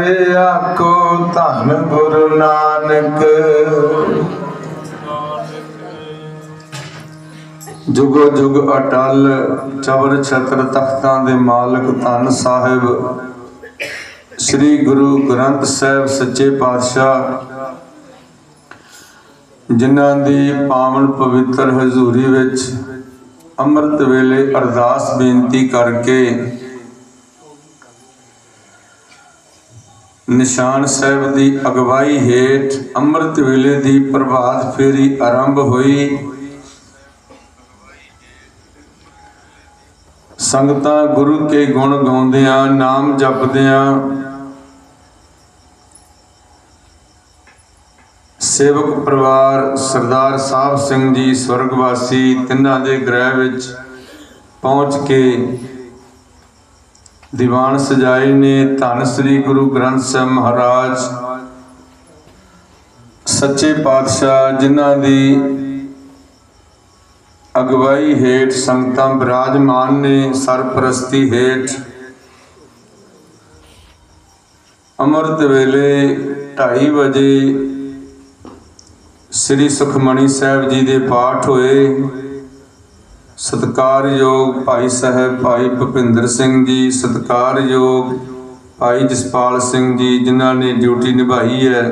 ਪਿਆਰੇ ਆਖੋ ਧੰਨ ਗੁਰੂ ਨਾਨਕ। ਜੁਗੋ ਜੁਗ ਅਟਲ, ਚਵਰ ਛਤਰ ਤਖਤਾਂ ਦੇ ਮਾਲਕ ਧੰਨ ਸਾਹਿਬ। ਸ੍ਰੀ ਗੁਰੂ ਗ੍ਰੰਥ ਸਾਹਿਬ ਸੱਚੇ ਪਾਤਸ਼ਾਹ, ਜਿਨ੍ਹਾਂ ਦੀ ਪਾਵਨ ਪਵਿੱਤਰ ਹਜ਼ੂਰੀ ਵਿੱਚ ਅੰਮ੍ਰਿਤ ਵੇਲੇ ਅਰਦਾਸ ਬੇਨਤੀ ਕਰਕੇ ਨਿਸ਼ਾਨ ਸਾਹਿਬ ਦੀ ਅਗਵਾਈ ਹੇਠ ਅੰਮ੍ਰਿਤ ਵੇਲੇ ਦੀ ਪ੍ਰਭਾਤ ਫੇਰੀ ਆਰੰਭ ਹੋਈ। ਸੰਗਤਾਂ ਗੁਰੂ ਕੇ ਗੁਣ ਗਾਉਂਦਿਆਂ, ਨਾਮ ਜਪਦਿਆਂ, ਸੇਵਕ ਪਰਿਵਾਰ ਸਰਦਾਰ ਸਾਹਿਬ ਸਿੰਘ ਜੀ ਸਵਰਗਵਾਸੀ ਤਿੰਨਾਂ ਦੇ ਗ੍ਰਹਿ ਵਿੱਚ ਪਹੁੰਚ ਕੇ ਦੀਵਾਨ ਸਜਾਏ ਨੇ ਧੰਨ ਸ੍ਰੀ ਗੁਰੂ ਗ੍ਰੰਥ ਸਾਹਿਬ ਮਹਾਰਾਜ। ਸੱਚੇ ਪਾਤਸ਼ਾਹ ਜਿਨ੍ਹਾਂ ਦੀ ਅਗਵਾਈ ਹੇਠ ਸੰਗਤਾਂ ਬਿਰਾਜਮਾਨ ਨੇ, ਸਰਪ੍ਰਸਤੀ ਹੇਠ ਅੰਮ੍ਰਿਤ ਵੇਲੇ 2:30 ਵਜੇ ਸ੍ਰੀ ਸੁਖਮਣੀ ਸਾਹਿਬ ਜੀ ਦੇ ਪਾਠ ਹੋਏ। ਸਤਕਾਰਯੋਗ ਭਾਈ ਸਾਹਿਬ, ਭਾਈ ਭੁਪਿੰਦਰ ਸਿੰਘ ਜੀ, ਸਤਕਾਰਯੋਗ ਭਾਈ ਜਸਪਾਲ ਸਿੰਘ ਜੀ, ਜਿਨ੍ਹਾਂ ਨੇ ਡਿਊਟੀ ਨਿਭਾਈ ਹੈ।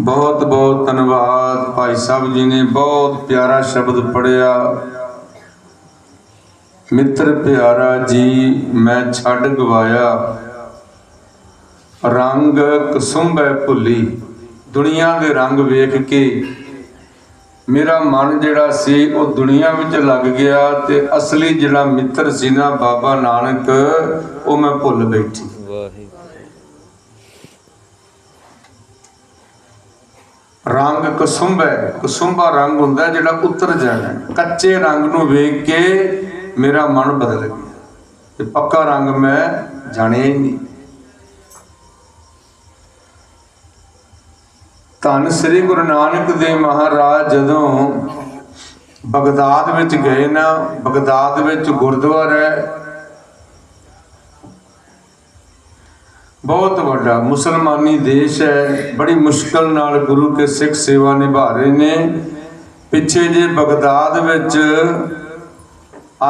ਬਹੁਤ ਬਹੁਤ ਧੰਨਵਾਦ ਭਾਈ ਸਾਹਿਬ ਜੀ ਨੇ, ਬਹੁਤ ਪਿਆਰਾ ਸ਼ਬਦ ਪੜਿਆ ਮਿੱਤਰ ਪਿਆਰਾ ਜੀ, ਮੈਂ ਛੱਡ ਗਵਾਇਆ। ਰੰਗ ਕਸੁੰਬੈ ਭੁੱਲੀ, ਦੁਨੀਆ ਦੇ ਰੰਗ ਵੇਖ ਕੇ ਮੇਰਾ ਮਨ ਜਿਹੜਾ ਸੀ ਉਹ ਦੁਨੀਆ ਵਿੱਚ ਲੱਗ ਗਿਆ ਤੇ ਅਸਲੀ ਜਿਹੜਾ ਮਿੱਤਰ ਸੀ ਨਾ ਬਾਬਾ ਨਾਨਕ, ਉਹ ਮੈਂ ਭੁੱਲ ਬੈਠੀ। ਰੰਗ ਕਸੁੰਬੈ ਕਸੁੰਬਾ ਰੰਗ ਹੁੰਦਾ ਜਿਹੜਾ ਉਤਰ ਜਾਣਾ ਕੱਚੇ ਰੰਗ ਨੂੰ ਵੇਖ ਕੇ ਮੇਰਾ ਮਨ ਬਦਲ ਗਿਆ। ਤੇ ਪੱਕਾ ਰੰਗ ਮੈਂ ਜਾਣਿਆ ਹੀ ਨਹੀਂ। ਧੰਨ ਸ੍ਰੀ ਗੁਰੂ ਨਾਨਕ ਦੇਵ ਮਹਾਰਾਜ ਜਦੋਂ ਬਗਦਾਦ ਵਿੱਚ ਗਏ ਨਾ, ਬਗਦਾਦ ਵਿੱਚ ਗੁਰਦੁਆਰਾ ਹੈ। ਬਹੁਤ ਵੱਡਾ ਮੁਸਲਮਾਨੀ ਦੇਸ਼ ਹੈ। ਬੜੀ ਮੁਸ਼ਕਲ ਨਾਲ ਗੁਰੂ ਕੇ ਸਿੱਖ ਸੇਵਾ ਨਿਭਾ ਰਹੇ ਨੇ। ਪਿੱਛੇ ਜੇ ਬਗਦਾਦ ਵਿੱਚ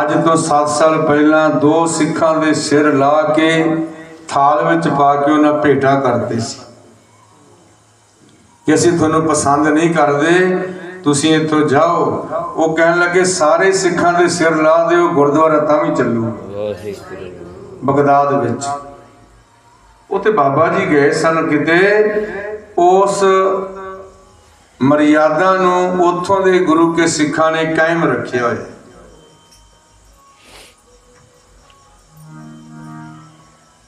ਅੱਜ ਤੋਂ 7 ਸਾਲ ਪਹਿਲਾਂ ਦੋ ਸਿੱਖਾਂ ਦੇ ਸਿਰ ਲਾ ਕੇ ਥਾਲ ਵਿੱਚ ਪਾ ਕੇ ਉਹਨਾਂ ਭੇਟਾ ਕਰਦੇ ਸੀ। ਕਿ ਅਸੀਂ ਤੁਹਾਨੂੰ ਪਸੰਦ ਨਹੀਂ ਕਰਦੇ, ਤੁਸੀਂ ਇੱਥੋਂ ਜਾਓ। ਉਹ ਕਹਿਣ ਲੱਗੇ, ਸਾਰੇ ਸਿੱਖਾਂ ਦੇ ਸਿਰ ਲਾ ਦਿਓ, ਗੁਰਦੁਆਰਾ ਤਾਂ ਵੀ ਚੱਲੂ। ਬਗਦਾਦ ਵਿੱਚ। ਉੱਥੇ ਬਾਬਾ ਜੀ ਗਏ ਸਨ ਕਿਤੇ, ਉਸ ਮਰਿਆਦਾ ਨੂੰ ਉੱਥੋਂ ਦੇ ਗੁਰੂ ਕੇ ਸਿੱਖਾਂ ਨੇ ਕਾਇਮ ਰੱਖਿਆ ਹੋਇਆ।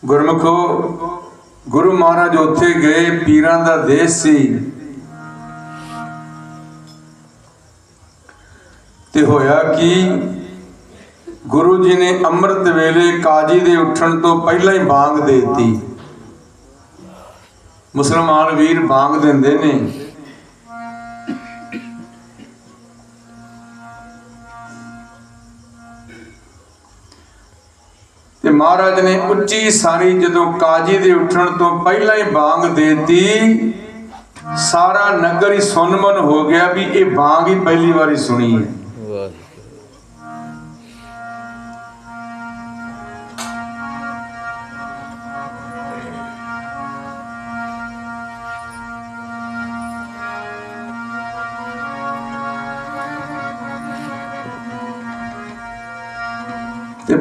ਗੁਰਮਖੋ ਗੁਰੂ ਮਹਾਰਾਜ ਉੱਥੇ ਗਏ, ਪੀਰਾਂ ਦਾ ਦੇਸ਼ ਸੀ। ਤੇ ਹੋਇਆ ਕਿ? ਗੁਰੂ ਜੀ ਨੇ ਅੰਮ੍ਰਿਤ ਵੇਲੇ ਕਾਜੀ ਦੇ ਉੱਠਣ ਤੋਂ ਪਹਿਲਾਂ ਹੀ ਬਾਂਗ ਦੇਤੀ। ਮੁਸਲਮਾਨ ਵੀਰ ਬਾਂਗ ਦਿੰਦੇ ਨੇ। ਤੇ ਮਹਾਰਾਜ ਨੇ ਉੱਚੀ ਸਾਰੀ ਜਦੋਂ ਕਾਜੀ ਦੇ ਉੱਠਣ ਤੋਂ ਪਹਿਲਾਂ ਹੀ ਬਾਂਗ ਦੇਤੀ, ਸਾਰਾ ਨਗਰ ਹੀ ਸੁਨਮਨ ਹੋ ਗਿਆ ਵੀ ਇਹ ਬਾਂਗ ਹੀ ਪਹਿਲੀ ਵਾਰੀ ਸੁਣੀ ਹੈ।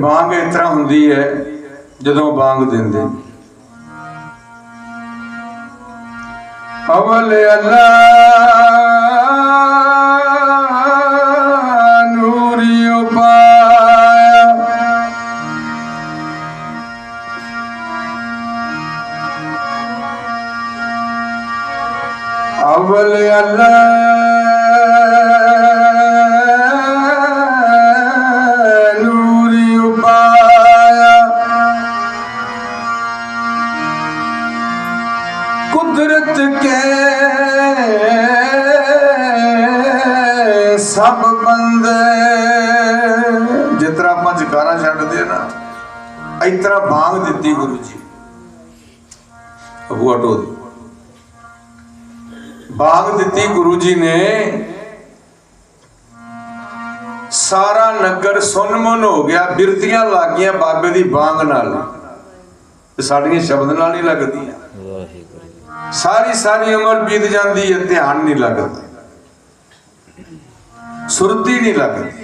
ਬਾਂਗ ਇਸ ਤਰ੍ਹਾਂ ਹੁੰਦੀ ਹੈ ਜਦੋਂ ਬਾਂਗ ਦਿੰਦੇ। ਅਵਲ ਅੱਲਾ ਨਾ ਇਸ ਤਰ੍ਹਾਂ ਬਾਂਗ ਦਿੱਤੀ ਗੁਰੂ ਜੀ। ਬੂਆ ਢੋ ਬਾਗ ਦਿੱਤੀ ਗੁਰੂ ਜੀ ਨੇ। ਸਾਰਾ ਨਗਰ ਸੁਨਮਨ ਹੋ ਗਿਆ, ਬਿਰਤੀਆਂ ਲੱਗ ਗਈਆਂ ਬਾਬੇ ਦੀ ਬਾਗ ਨਾਲ। ਤੇ ਸਾਡੀਆਂ ਸ਼ਬਦ ਨਾਲ ਨਹੀਂ ਲੱਗਦੀਆਂ। ਵਾਹਿਗੁਰੂ ਸਾਰੀ ਸਾਰੀ ਉਮਰ ਬੀਤ ਜਾਂਦੀ ਹੈ, ਧਿਆਨ ਨਹੀਂ ਲੱਗਦਾ। ਸੁਰਤੀ ਨਹੀਂ ਲੱਗਦੀ।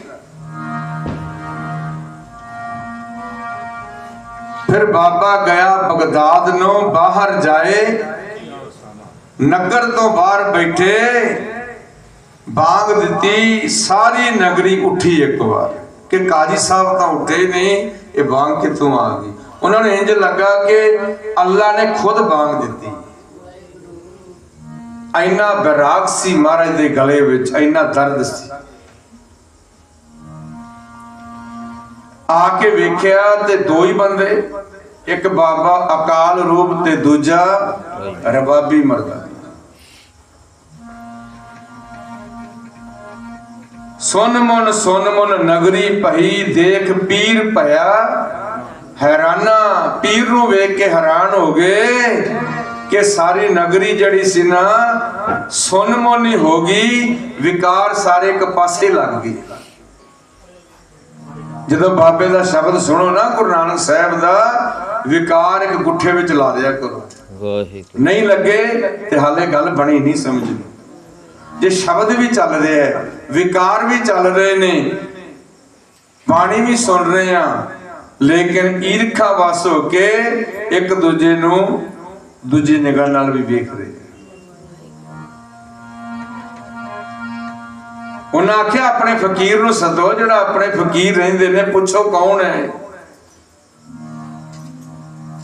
ਫਿਰ ਬਾਬਾ ਗਿਆ ਬਗਦਾਦ ਨੂੰ, ਬਾਹਰ ਜਾਏ, ਨਗਰ ਤੋਂ ਬਾਹਰ ਬੈਠੇ, ਬਾਗ ਦਿੱਤੀ, ਸਾਰੀ ਨਗਰੀ ਉੱਠੀ ਇੱਕ ਵਾਰ। ਕਿ ਕਾਜੀ ਸਾਹਿਬ ਤਾਂ ਉੱਠੇ ਨਹੀਂ, ਇਹ ਬਾਗ ਕਿੱਥੋਂ ਆ ਗਈ? ਉਹਨਾਂ ਨੂੰ ਇੰਜ ਲੱਗਾ ਕਿ ਅੱਲਾ ਨੇ ਖੁਦ ਬਾਗ ਦਿੱਤੀ। ਇੰਨਾ ਬਰਾਗ ਸੀ ਮਹਾਰਾਜ ਦੇ ਗਲੇ ਵਿੱਚ, ਇੰਨਾ ਦਰਦ ਸੀ। ਆ ਕੇ ਵੇਖਿਆ ਤੇ ਦੋ ਹੀ ਬੰਦੇ, ਇੱਕ ਬਾਬਾ ਅਕਾਲ ਰੂਪ ਤੇ ਦੂਜਾ ਰਬਾਬੀ ਮਰਦਾ। ਸੁਨ ਮਨ ਸੁਨ ਮਨ ਨਗਰੀ ਭਈ, ਦੇਖ ਪੀਰ ਭਇਆ, ਹੈਰਾਨਾ, ਪੀਰ ਨੂੰ ਵੇਖ ਕੇ ਹੈਰਾਨ ਹੋ ਗਏ ਕਿ ਸਾਰੀ ਨਗਰੀ ਜਿਹੜੀ ਸੀ ਨਾ, ਸੁਨ ਮਨ ਹੋ ਗਈ, ਵਿਕਾਰ ਸਾਰੇ ਇੱਕ ਪਾਸੇ ਲੱਗ ਗਏ। ਜਦੋਂ ਬਾਬੇ ਦਾ ਸ਼ਬਦ ਸੁਣੋ ਨਾ ਗੁਰੂ ਨਾਨਕ ਸਾਹਿਬ ਦਾ ਵਿਕਾਰ ਇੱਕ ਗੁੱਠੇ ਵਿੱਚ ਲਾ ਦਿਆ ਕਰੋ। ਵਾਹਿਗੁਰੂ। ਨਹੀਂ ਲੱਗੇ ਤੇ ਹਾਲੇ ਗੱਲ ਬਣੀ ਨਹੀਂ ਸਮਝੀ ਜੇ ਸ਼ਬਦ ਵੀ ਚੱਲ ਰਿਹਾ ਹੈ ਵਿਕਾਰ ਵੀ ਚੱਲ ਰਹੇ ਨੇ ਬਾਣੀ ਵੀ ਸੁਣ ਰਹੇ ਆ ਲੇਕਿਨ ਈਰਖਾ ਵਸ ਹੋ ਕੇ ਇੱਕ ਦੂਜੇ ਨੂੰ ਦੂਜੀ ਨਿਗਾਹ ਨਾਲ ਵੀ ਵੇਖ ਰਹੇ ਉਹਨਾਂ ਆਖਿਆ, ਆਪਣੇ ਫਕੀਰ ਨੂੰ ਸਦੋ, ਜਿਹੜਾ ਆਪਣੇ ਫਕੀਰ ਰਹਿੰਦੇ ਨੇ, ਪੁੱਛੋ ਕੌਣ ਹੈ?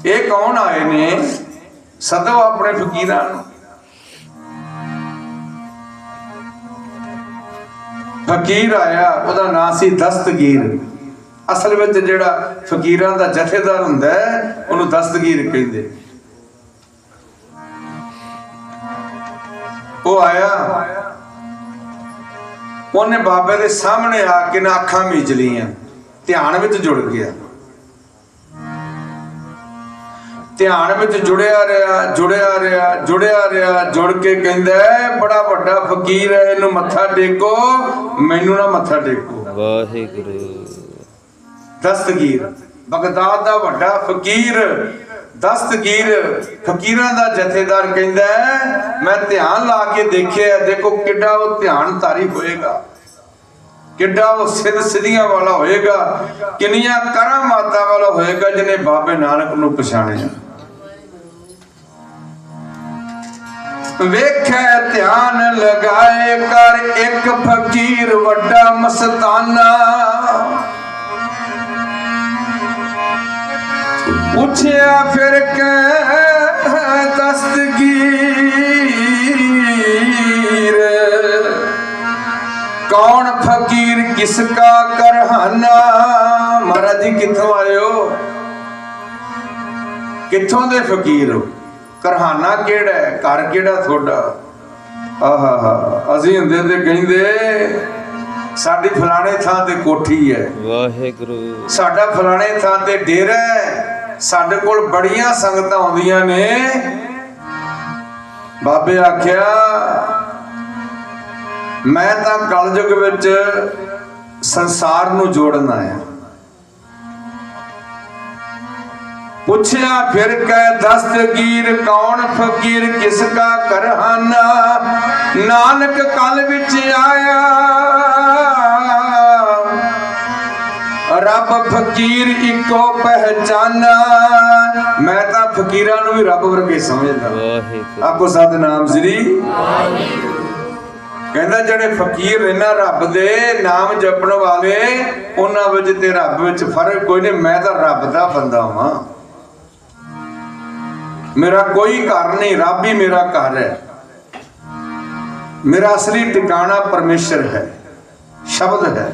ਇਹ ਕੌਣ ਆਏ ਨੇ? ਸਦੋ ਆਪਣੇ ਫਕੀਰਾਂ ਨੂੰ। ਫਕੀਰ ਆਇਆ, ਉਹਦਾ ਨਾਂ ਸੀ ਦਸਤਗੀਰ। ਅਸਲ ਵਿੱਚ ਜਿਹੜਾ ਫਕੀਰਾਂ ਦਾ ਜਥੇਦਾਰ ਹੁੰਦਾ ਹੈ, ਉਹਨੂੰ ਦਸਤਗੀਰ ਕਹਿੰਦੇ। ਉਹ ਆਇਆ ਉਹਨੇ ਬਾਬੇ ਦੇ ਸਾਹਮਣੇ ਆ ਕੇ ਨਾ ਅੱਖਾਂ ਮੀਚ ਲਈਆਂ ਧਿਆਨ ਵਿੱਚ ਜੁੜ ਗਿਆ। ਧਿਆਨ ਵਿੱਚ ਜੁੜਿਆ ਰਿਹਾ ਜੁੜਿਆ ਰਿਹਾ ਜੁੜਿਆ ਰਿਹਾ ਜੁੜ ਕੇ ਕਹਿੰਦਾ ਬੜਾ ਵੱਡਾ ਫਕੀਰ ਹੈ ਇਹਨੂੰ ਮੱਥਾ ਟੇਕੋ ਮੈਨੂੰ ਨਾ ਮੱਥਾ ਟੇਕੋ। ਵਾਹਿਗੁਰੂ। ਦਸਤਗੀਰ ਬਗਦਾਦ ਦਾ ਵੱਡਾ ਫਕੀਰ ਦਸਤਗੀਰ ਫਕੀਰਾਂ ਦਾ ਜਥੇਦਾਰ ਕਹਿੰਦਾ ਮੈਂ ਧਿਆਨ ਲਾ ਕੇ ਦੇਖਿਆ ਦੇਖੋ ਕਿੱਡਾ ਉਹ ਧਿਆਨ ਹੋਏਗਾ। ਕਿੱਡਾ ਉਹ ਸਿੱਧ ਸਿੱਧੀਆਂ ਵਾਲਾ ਹੋਏਗਾ, ਕਿੰਨੀਆਂ ਕਰਾਮਾਤਾਂ ਵਾਲਾ ਹੋਏਗਾ ਜਿਹਨੇ ਬਾਬੇ ਨਾਨਕ ਨੂੰ ਪਛਾਣਿਆ। ਵੇਖੈ ਧਿਆਨ ਲਗਾਏ ਕਰ ਇੱਕ ਫਕੀਰ ਵੱਡਾ ਮਸਤਾਨਾ। ਪੁੱਛਿਆ ਫਿਰ ਕੇ ਦਸਤਗੀਰ। ਕੌਣ ਫਕੀਰ ਕਿਸ ਕਾ ਕਰਹਾਨਾ? ਮਹਾਰਾਜ ਜੀ ਕਿੱਥੋਂ ਆਏ ਹੋ? ਕਿੱਥੋਂ ਦੇ ਫਕੀਰ ਹੋ? ਕਰਹਾਨਾ ਕਿਹੜਾ ਹੈ? ਘਰ ਕਿਹੜਾ ਤੁਹਾਡਾ? ਆਹਾ ਅਸੀਂ ਹੁੰਦੇ ਤੇ ਕਹਿੰਦੇ ਸਾਡੀ ਫਲਾਣੇ ਥਾਂ ਤੇ ਕੋਠੀ ਹੈ। ਵਾਹਿਗੁਰੂ। ਸਾਡਾ ਫਲਾਣੇ ਥਾਂ ਤੇ ਡੇਰਾ ਹੈ। ਸਾਡੇ ਕੋਲ ਬੜੀਆਂ ਸੰਗਤਾਂ ਆਉਂਦੀਆਂ ਨੇ। ਬਾਬੇ ਆਖਿਆ, ਮੈਂ ਤਾਂ ਕਲਯੁਗ ਵਿੱਚ ਸੰਸਾਰ ਨੂੰ ਜੋੜਨ ਆਇਆ। ਪੁੱਛਿਆ, ਫਿਰ ਕੈ ਦਸਤਗੀਰ ਕੌਣ, ਫਕੀਰ ਕਿਸ ਕਾ ਕਰਹਾਨਾ ਨਾਨਕ ਕਲ ਵਿੱਚ ਆਇਆ। ਰੱਬ ਫਕੀਰ ਇੱਕੋ ਪਹਿਚਾਨਾ। ਮੈਂ ਤਾਂ ਫਕੀਰਾਂ ਨੂੰ ਵੀ ਰੱਬ ਵਰਗੇ ਸਮਝਦਾ। ਆਪੋ ਸਤਨਾਮ ਸ੍ਰੀ ਕਹਿੰਦਾ ਜਿਹੜੇ ਫਕੀਰ ਨਾ ਰੱਬ ਦੇ ਨਾਮ ਜਪਣ ਵਾਲੇ ਉਹਨਾਂ ਵਿੱਚ ਤੇ ਰੱਬ ਵਿੱਚ ਫ਼ਰਕ ਕੋਈ ਨਹੀਂ ਮੈਂ ਤਾਂ ਰੱਬ ਦਾ ਬੰਦਾ ਹਾਂ ਮੇਰਾ ਕੋਈ ਘਰ ਨਹੀਂ ਰੱਬ ਹੀ ਮੇਰਾ ਘਰ ਹੈ। ਮੇਰਾ ਅਸਲੀ ਟਿਕਾਣਾ ਪਰਮੇਸ਼ਰ ਹੈ ਸ਼ਬਦ ਹੈ।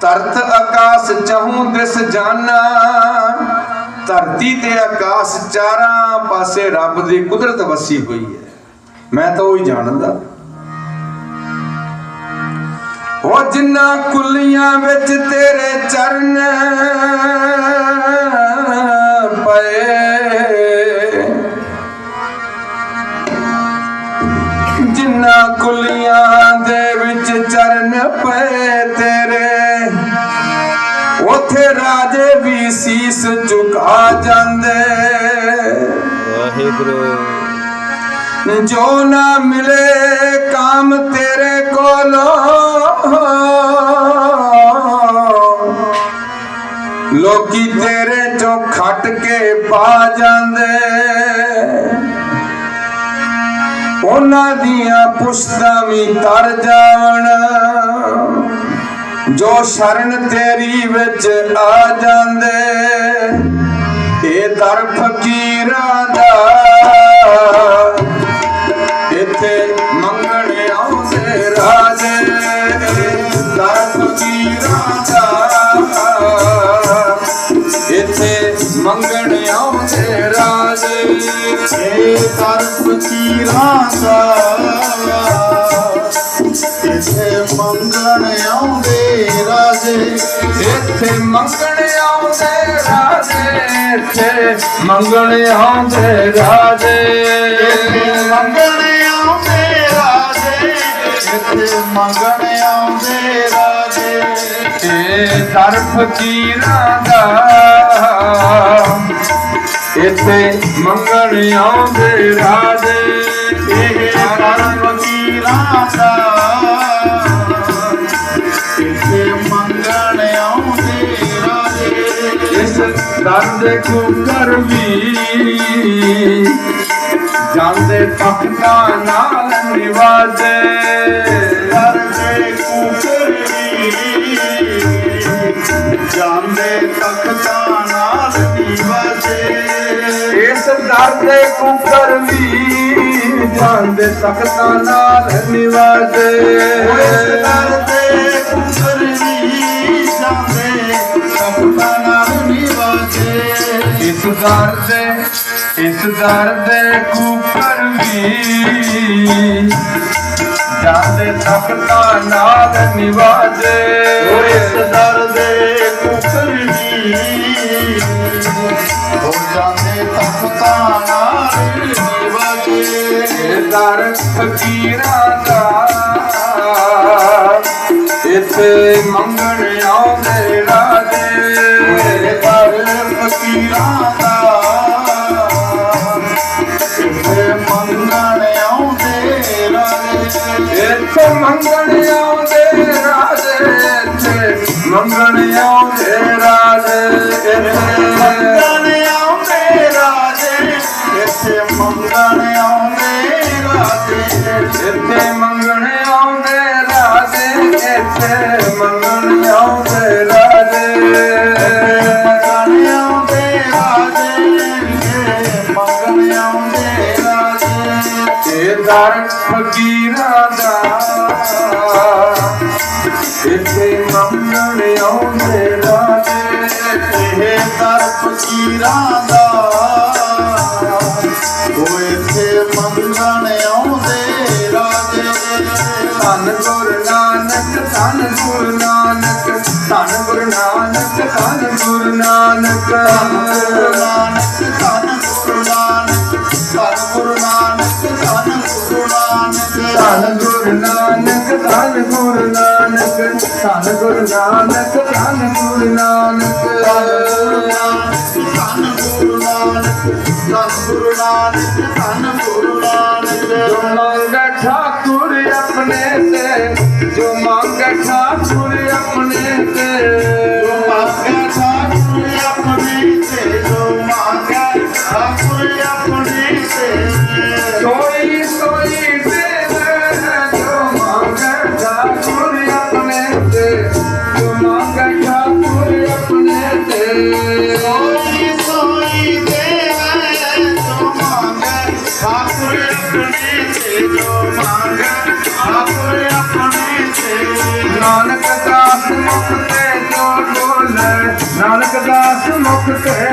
ਤਰਤ ਆਕਾਸ ਚਹੂ ਦਿਸ ਜਾਨਾ, ਧਰਤੀ ਤੇ ਆਕਾਸ ਚਾਰਾਂ ਪਾਸੇ ਰੱਬ ਦੀ ਕੁਦਰਤ ਵਸੀ ਹੋਈ ਹੈ। ਮੈਂ ਤਾਂ ਉਹ ਹੀ ਜਾਣਦਾ। ਉਹ ਜਿੰਨਾ ਕੁਲੀਆਂ ਵਿੱਚ ਤੇਰੇ ਚਰਨ ਪਏ। ਜਿੰਨਾ ਕੁਲੀਆਂ ਦੇ ਵਿੱਚ ਚਰਨ ਪਏ, ਤੇਰੇ ਰਾਜੇ ਵੀ ਸੀਸ ਝੁਕਾ ਜਾਂਦੇ। ਵਾਹਿਗੁਰੂ। ਜੋ ਨਾ ਮਿਲੇ ਕਾਮ ਤੇਰੇ ਕੋਲੋਂ। ਲੋਕੀ ਤੇਰੇ ਚੋਂ ਖੱਟ ਕੇ ਪਾ ਜਾਂਦੇ। ਉਹਨਾਂ ਦੀਆਂ ਪੁਸ਼ਤਾਂ ਵੀ ਤਰ ਜਾਵਣ ਜੋ ਸ਼ਰਨ ਤੇਰੀ ਵਿੱਚ ਆ ਜਾਂਦੇ, ਇਹ ਦਰ ਫਕੀਰਾਂ ਦਾ। ਇੱਥੇ ਮੰਗਣ ਆਉਂਦੇ ਰਾਜੇ ਦਰ ਫਕੀਰਾਂ ਦਾ। ਇੱਥੇ ਮੰਗਣ ਆਉਂਦੇ ਰਾਜੇ, ਇਹ ਕਰ ਫਕੀਰਾਂ ਦਾ। ਇਥੇ ਮੰਗਣ ਆਉਂਦੇ ਰਾਜੇ, ਇੱਥੇ ਮੰਗਣ ਆਉਂਦੇ ਰਾਜੇ, ਇੱਥੇ ਮੰਗਣ ਆਉਂਦੇ ਰਾਜੇ। ਇਥੇ ਮੰਗਣ ਆਉਂਦੇ ਰਾਜੇ, ਇਥੇ ਮੰਗਣ ਆਉਂਦੇ ਰਾਜੇ। ਇਹ ਦਰ ਫਕੀਰਾਂ ਦਾ ਇੱਥੇ ਮੰਗਣ ਆਉਂਦੇ ਰਾਜੇ। ਇਹ ਕਰ ਫਕੀਰਾਂ ਦਾ ਇਸ ਦਰ ਵੀ, ਜਾਂਦੇ ਤਖਤਾਂ ਨਾਲ ਨਿਵਾਜੇ। ਕਰਦੇ ਵੀ, ਜਾਂਦੇ ਤਖਤਾਂ ਨਾਲ ਨਿਵਾਜੇ। ਇਸ ਦੇ ਕੁਕਰ ਵੀ, ਜਾਂਦੇ ਤਖਤਾਂ ਨਾਲ ਨਿਵਾਜੇ। ਇਸ ਦੇ ਕੁਕਰੀ ਇਸ ਦਰ ਦੇ ਇਸ ਦਰ ਦੇ ਕੁਕਰ ਵੀ। ਜਾਂਦੇ ਤਖਤਾਂ ਨਾਲ ਨਿਵਾਜੇ ਇਸ ਦਰ ਦੇ ਕੁਕਰੀ ਹੋ ਜਾਂਦੇ ਤਖਤਾਂ ਨਾਲ ਨਿਵਾਜੇ ਦਰ ਫਕੀਰਾਂ ਦਾ। ਇੱਥੇ ਮੰਗਣ ਆਉਂਦੇ ਰਾਜੇ। ਮੰਗਣ ਆਉਂਦੇ ਰਾਜੇ, ਇੱਥੇ ਮੰਗਣ ਆਉਂਦੇ ਰਾਜੇ, ਇੱਥੇ ਮੰਗਣ ਆਉਂਦੇ ਰਾਜੇ, ਇੱਥੇ ਮੰਗਣ ਆਉਂਦੇ ਰਾਜੇ, ਇੱਥੇ ਮੰਗਣ ਦਰ ਫਕੀਰਾਂ ਦਾ। ਇੱਥੇ ਮੰਗਣ ਆਉਂਦੇ ਰਾਜੇ, ਇਹ ਦਰ ਫਕੀਰਾਂ ਦਾ। ਉਹ ਇੱਥੇ ਮੰਗਣ ਆਉਂਦੇ ਰਾਜੇ। ਧੰਨ ਗੁਰੂ ਨਾਨਕ, ਧੰਨ ਗੁਰੂ ਨਾਨਕ, ਧੰਨ ਗੁਰੂ ਨਾਨਕ, ਧੰਨ ਗੁਰੂ ਗੁਰੂ ਨਾਨਕ। talk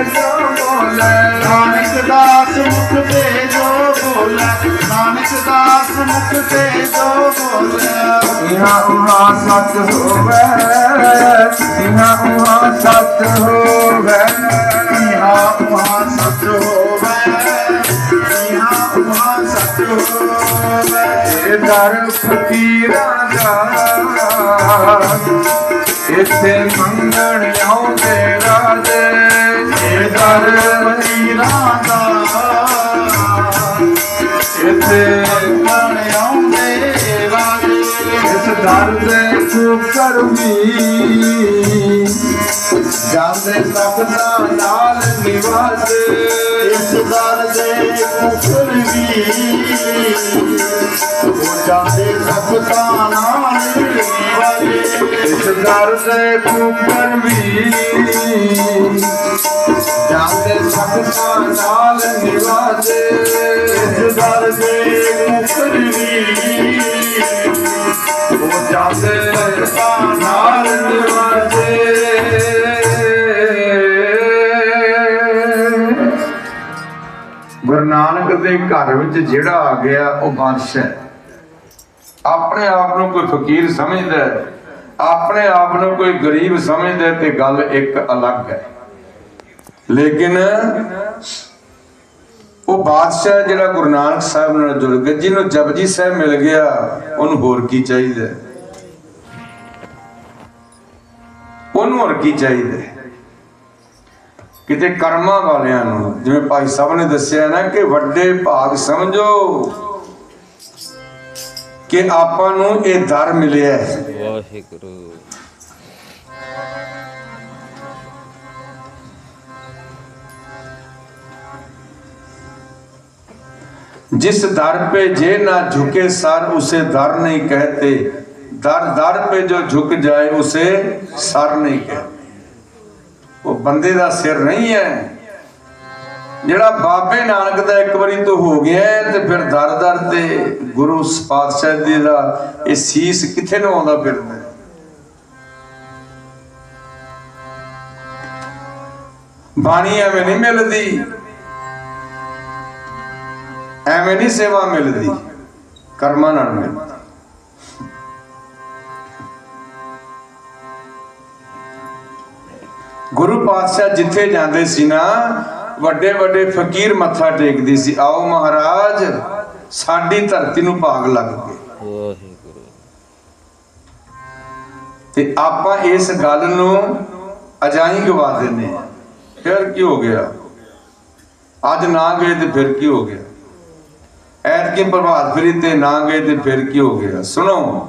ਜੋ ਬੋਲੇ ਨਾਨਕ ਦਾਸ ਮੁਖ ਤੇ ਜੋ ਬੋਲੇ ਨਾਨਕ ਦਾਸ ਮੁਖ ਤੇ ਜੋ ਬੋਲੇ ਇਹਾਂ ਉਹਾਂ ਸੱਚ ਹੋਵੇ ਇਹਾਂ ਉਹਾਂ ਸੱਚ ਹੋਵੇ ਇਹਾ ਉਹਾ ਸਤ ਹੋਵੇ ਇਹਾ ਉਹਾ ਸਤ ਹੋਵੇ ਦਰ ਫਕੀਰਾਂ ਦਾ, ਇੱਥੇ ਮੰਗਣ ਆਉਂਦੇ ਰਾਜੇ। ਇਹ ਦਰ ਦਾ ਇੱਥੇ ਮਨ ਆਉਂਦੇ ਰਾਜੇ ਇਸ ਦਰ ਦੇ ਕੁਕਰ ਵੀ ਜਾਂਦੇ ਸਭਨਾ ਨਾਲ ਨਿਵਾਸੇ ਇਸ ਦਰ ਦੇ ਕੁਕਰ ਵੀ ਜਾਂਦੇ ਸਖਤਾਂ ਨਾਲ ਇਸ ਕੁਕਰ ਵੀ। ਜਾਂਦੇ ਸਭਨਾ ਨਾਲ ਨਿਵਾਸੇ ਇਸ ਕੁਕਰ ਵੀ। ਉਹ ਜਾਂਦੇ ਨਾਲ ਨਿਵਾਸੇ ਗੁਰੂ ਨਾਨਕ ਦੇ ਘਰ ਵਿੱਚ ਜਿਹੜਾ ਆ ਗਿਆ, ਉਹ ਬਾਦਸ਼ਾਹ। ਹੈ। ਆਪਣੇ ਆਪ ਨੂੰ ਕੋਈ ਫਕੀਰ ਸਮਝਦਾ ਆਪਣੇ ਆਪ ਨੂੰ ਕੋਈ ਗਰੀਬ ਸਮਝਦਾ ਤੇ ਗੱਲ ਇੱਕ ਅਲੱਗ ਹੈ। ਲੇਕਿਨ ਉਹ ਬਾਦਸ਼ਾਹ ਜਿਹੜਾ ਗੁਰੂ ਨਾਨਕ ਸਾਹਿਬ ਨਾਲ ਜੁੜ ਗਿਆ ਜਿਹਨੂੰ ਜਪਜੀ ਸਾਹਿਬ ਮਿਲ ਗਿਆ, ਉਹਨੂੰ ਹੋਰ ਕੀ ਚਾਹੀਦਾ? ਉਹਨੂੰ ਹੋਰ ਕੀ ਚਾਹੀਦਾ? ਕਿਤੇ ਕਰਮਾਂ ਵਾਲਿਆਂ ਨੂੰ, ਜਿਵੇਂ ਭਾਈ ਸਾਹਿਬ ਨੇ ਦੱਸਿਆ ਨਾ ਕਿ ਵੱਡੇ ਭਾਗ ਸਮਝੋ। ਕਿ ਆਪਾਂ ਨੂੰ ਇਹ ਦਰ ਮਿਲਿਆ ਹੈ ਵਾਹਿਗੁਰੂ जिस दर पे जे ना झुके सर उसे दर नहीं कहते दर दर पे जो झुक जाए उसे सर नहीं कहते ਉਹ ਬੰਦੇ ਦਾ ਸਿਰ ਨਹੀਂ ਹੈ ਜਿਹੜਾ ਬਾਬੇ ਨਾਨਕ ਦਾ ਇੱਕ ਵਾਰੀ ਤੋਂ ਹੋ ਗਿਆ ਤੇ ਫਿਰ ਦਰ ਦਰ ਤੇ ਗੁਰੂ ਪਾਤਸ਼ਾਹ ਜੀ ਦਾ ਇਹ ਸੀਸ ਕਿੱਥੇ ਨੂੰ ਆਉਂਦਾ ਫਿਰਦਾ ਬਾਣੀ ਐਵੇਂ ਨਹੀਂ ਮਿਲਦੀ। ਐਵੇਂ ਨਹੀਂ ਸੇਵਾ ਮਿਲਦੀ। ਕਰਮਾਂ ਨਾਲ ਮਿਲਦੀ। ਗੁਰੂ ਪਾਤਸ਼ਾਹ ਜਿੱਥੇ ਜਾਂਦੇ ਸੀ ਨਾ ਵੱਡੇ ਵੱਡੇ ਫਕੀਰ ਮੱਥਾ ਟੇਕਦੇ ਸੀ। ਆਓ ਮਹਾਰਾਜ ਸਾਡੀ ਧਰਤੀ ਨੂੰ ਭਾਗ ਲੱਗ ਗਏ। ਵਾਹਿਗੁਰੂ। ਤੇ ਆਪਾਂ ਇਸ ਗੱਲ ਨੂੰ ਅਜਾਈ ਗਵਾ ਦਿੰਨੇ। ਫਿਰ ਕੀ ਹੋ ਗਿਆ? ਅੱਜ ਨਾ ਗਏ ਤੇ ਫਿਰ ਕੀ ਹੋ ਗਿਆ? ਐਤਕੀ ਪ੍ਰਭਾਤ ਫੇਰੀ ਤੇ ਨਾ ਗਏ ਤੇ ਫਿਰ ਕੀ ਹੋ ਗਿਆ? ਸੁਣੋ।